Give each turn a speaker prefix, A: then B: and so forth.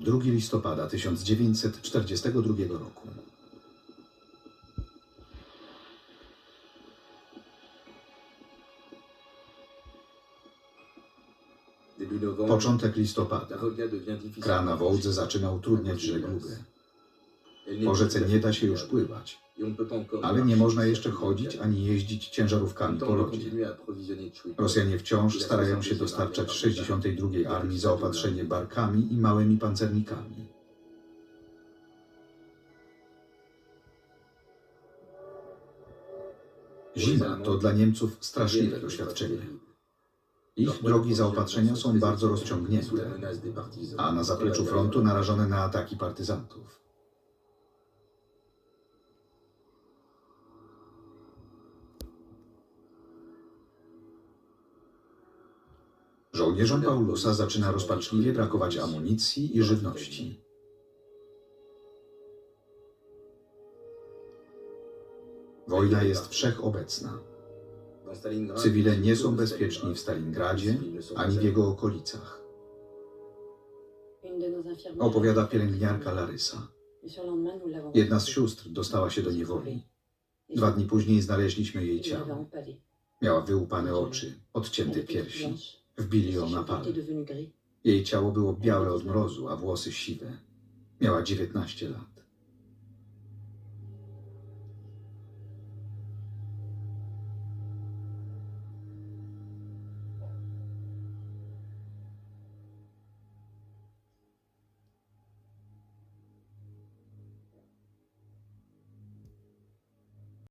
A: 2 listopada 1942 roku. Początek listopada.
B: la Volga devient difficile.
A: Kra na Wołdze zaczyna utrudniać żeglugę. Po rzece nie da się już pływać, ale nie można jeszcze chodzić ani jeździć ciężarówkami po lodzie. Rosjanie wciąż starają się dostarczać 62 Armii zaopatrzenie barkami i małymi pancernikami. Zima to dla Niemców straszliwe doświadczenie. Ich drogi zaopatrzenia są bardzo rozciągnięte, a na zapleczu frontu narażone na ataki partyzantów. Żołnierzom Paulusa zaczyna rozpaczliwie brakować amunicji i żywności. Wojna jest wszechobecna. Cywile nie są bezpieczni w Stalingradzie ani w jego okolicach, opowiada pielęgniarka Larysa. Jedna z sióstr dostała się do niewoli. Dwa dni później znaleźliśmy jej ciało. Miała wyłupane oczy, odcięte piersi. Wbili ją na pal. Jej ciało było białe od mrozu, a włosy siwe. Miała 19 lat.